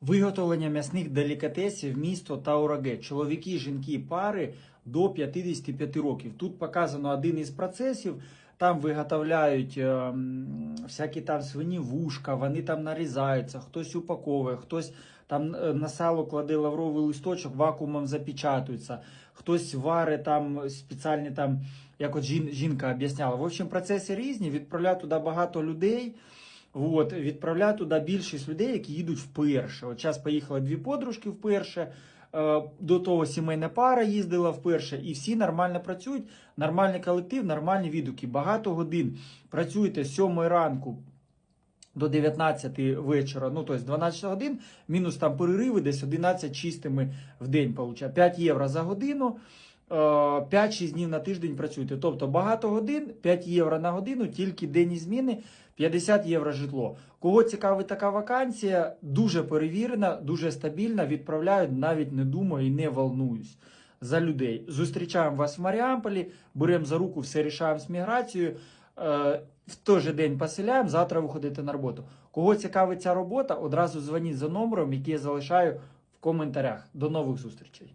Виготовлення м'ясних делікатесів місто Таураге. Чоловіки, жінки, пари до 55 років. Тут показано один із процесів. Там виготовляють е, всякі там свині вушка, вони там нарізаються, хтось упаковує, хтось там е, на сало кладе лавровий листочок, вакуумом запечатується, хтось варить там спеціальні там, як от жін, жінка об'ясняла. В общем, процеси різні, відправляють туди багато людей. От, відправляють туди більшість людей, які їдуть вперше. От зараз поїхали дві подружки вперше. е, До того сімейна пара їздила вперше, і всі нормально працюють. Нормальний колектив, нормальні відгуки. Багато годин працюєте з 7 ранку до 19 вечора, ну тобто 12 годин, мінус там перериви, десь 11 чистими в день получає. 5 євро за годину. Е, 5-6 днів на тиждень працюєте. Тобто багато годин, 5 євро на годину, тільки день і зміни, 50 євро житло. Кого цікавить така вакансія, дуже перевірена, дуже стабільна, відправляють, навіть не думаю і не волнуюсь за людей. Зустрічаємо вас в Маріамполі, беремо за руку, все рішаємо з міграцією. е, В той же день поселяємо, завтра виходите на роботу. Кого цікавить ця робота, одразу дзвоніть за номером, який я залишаю в коментарях. До нових зустрічей.